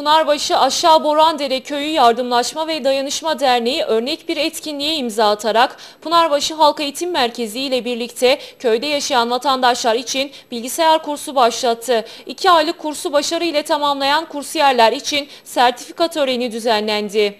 Pınarbaşı Aşağı Borandere Köyü Yardımlaşma ve Dayanışma Derneği örnek bir etkinliğe imza atarak Pınarbaşı Halk Eğitim Merkezi ile birlikte köyde yaşayan vatandaşlar için bilgisayar kursu başlattı. İki aylık kursu başarı ile tamamlayan kursiyerler için sertifika töreni düzenlendi.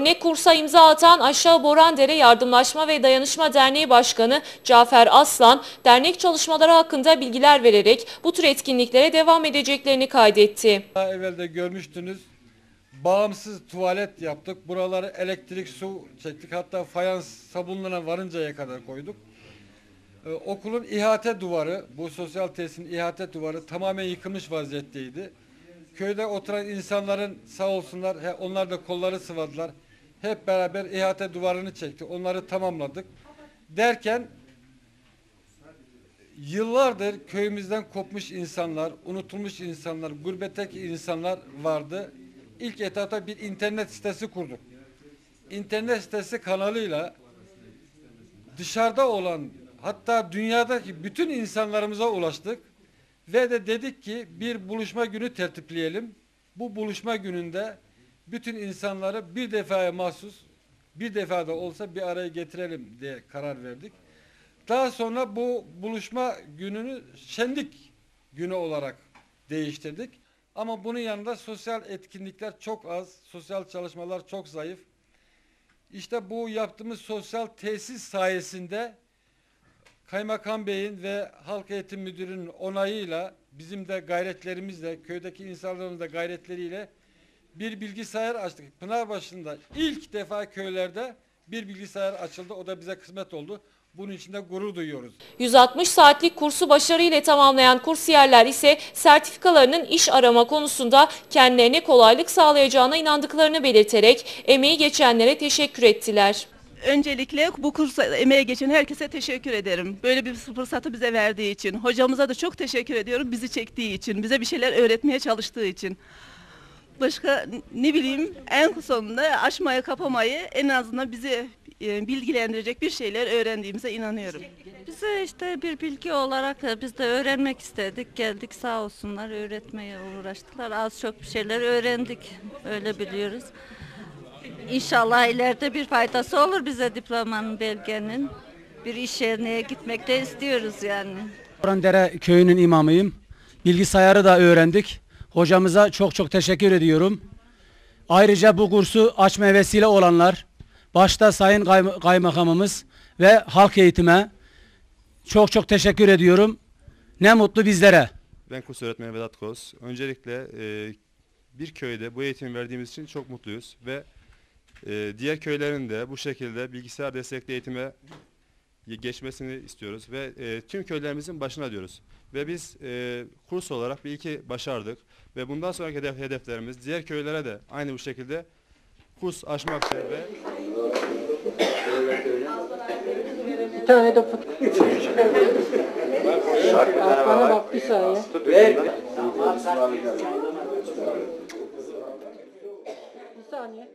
Örnek kursa imza atan Aşağı Borandere Yardımlaşma ve Dayanışma Derneği Başkanı Cafer Aslan, dernek çalışmaları hakkında bilgiler vererek bu tür etkinliklere devam edeceklerini kaydetti. Daha evvel de görmüştünüz. Bağımsız tuvalet yaptık. Buraları elektrik, su çektik. Hatta fayans sabunlarına varıncaya kadar koyduk. Ee, okulun ihate duvarı, bu sosyal tesisin ihate duvarı tamamen yıkılmış vaziyetteydi. Köyde oturan insanların sağ olsunlar, he, onlar da kolları sıvadılar. Hep beraber ihate duvarını çektik. Onları tamamladık. Derken Yıllardır köyümüzden kopmuş insanlar, unutulmuş insanlar, gurbetteki insanlar vardı. İlk etapta bir internet sitesi kurduk. İnternet sitesi kanalıyla dışarıda olan hatta dünyadaki bütün insanlarımıza ulaştık. Ve de dedik ki bir buluşma günü tertipleyelim. Bu buluşma gününde bütün insanları bir defaya mahsus bir defada olsa bir araya getirelim diye karar verdik. Daha sonra bu buluşma gününü şenlik günü olarak değiştirdik. Ama bunun yanında sosyal etkinlikler çok az, sosyal çalışmalar çok zayıf. İşte bu yaptığımız sosyal tesis sayesinde Kaymakam Bey'in ve Halk Eğitim Müdürü'nün onayıyla bizim de gayretlerimizle, köydeki insanların da gayretleriyle bir bilgisayar açtık. Pınarbaşı'nda ilk defa köylerde bir bilgisayar açıldı. O da bize kısmet oldu. Bunun için de gurur duyuyoruz. 160 saatlik kursu başarıyla tamamlayan kursiyerler ise sertifikalarının iş arama konusunda kendilerine kolaylık sağlayacağına inandıklarını belirterek emeği geçenlere teşekkür ettiler. Öncelikle bu kursa emeğe geçen herkese teşekkür ederim. Böyle bir fırsatı bize verdiği için. Hocamıza da çok teşekkür ediyorum bizi çektiği için, bize bir şeyler öğretmeye çalıştığı için. Başka ne bileyim en sonunda aşmayı kapamayı en azından bizi e, bilgilendirecek bir şeyler öğrendiğimize inanıyorum. Bize işte bir bilgi olarak biz de öğrenmek istedik. Geldik sağ olsunlar öğretmeye uğraştılar. Az çok bir şeyler öğrendik. Öyle biliyoruz. İnşallah ileride bir faydası olur bize diplomanın, belgenin. Bir iş yerine gitmek de istiyoruz yani. Orandere köyünün imamıyım. Bilgisayarı da öğrendik. Hocamıza çok çok teşekkür ediyorum. Ayrıca bu kursu açma vesile olanlar, başta Sayın Kaym- Kaymakamımız ve halk eğitime çok çok teşekkür ediyorum. Ne mutlu bizlere. Ben kurs öğretmeni Vedat Koz. Öncelikle e, bir köyde bu eğitimi verdiğimiz için çok mutluyuz ve e, diğer köylerin de bu şekilde bilgisayar destekli eğitime geçmesini istiyoruz ve e, tüm köylerimizin başına diyoruz. Ve biz e, kurs olarak bir iki başardık ve bundan sonraki hedef, hedeflerimiz diğer köylere de aynı bu şekilde kurs açmak ve Bir tane de. Bir saniye.